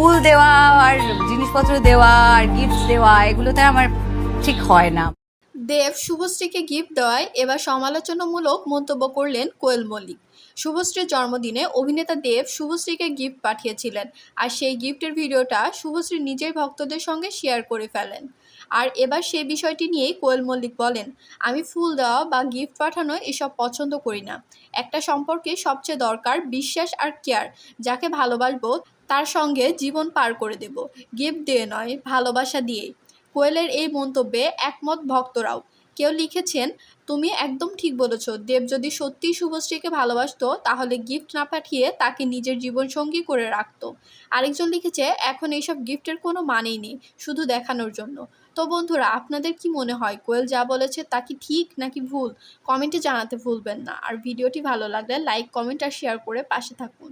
ফুল দেওয়া আর জিনিসপত্র দেওয়া আর গিফট দেওয়া এগুলোতে আমার ঠিক হয় না। দেব শুভশ্রীকে গিফট দেওয়ায় এবার সমালোচনামূলক মন্তব্য করলেন কোয়েল মল্লিক। শুভশ্রীর জন্মদিনে অভিনেতা দেব শুভশ্রীকে গিফট পাঠিয়েছিলেন আর সেই গিফটের ভিডিওটা শুভশ্রী নিজের ভক্তদের সঙ্গে শেয়ার করে ফেলেন। আর এবার সেই বিষয়টি নিয়েই কোয়েল মল্লিক বলেন, আমি ফুল দেওয়া বা গিফট পাঠানো এসব পছন্দ করি না। একটা সম্পর্কে সবচেয়ে দরকার বিশ্বাস আর কেয়ার যাকে ভালোবাসবো তার সঙ্গে জীবন পার করে দেব। গিফট দিয়ে নয়, ভালোবাসা দিয়েই। কোয়েলের এই মন্তব্যে একমত ভক্তরাও। কেউ লিখেছেন, তুমি একদম ঠিক বলেছ। দেব যদি সত্যিই শুভশ্রীকে ভালোবাসতো, তাহলে গিফট না পাঠিয়ে তাকে নিজের জীবনসঙ্গী করে রাখতো। আরেকজন লিখেছে, এখন এইসব গিফটের কোনো মানেই নেই, শুধু দেখানোর জন্য। তো বন্ধুরা, আপনাদের কি মনে হয়? কোয়েল যা বলেছে তা কি ঠিক নাকি ভুল? কমেন্টে জানাতে ভুলবেন না। আর ভিডিওটি ভালো লাগলে লাইক, কমেন্ট আর শেয়ার করে পাশে থাকুন।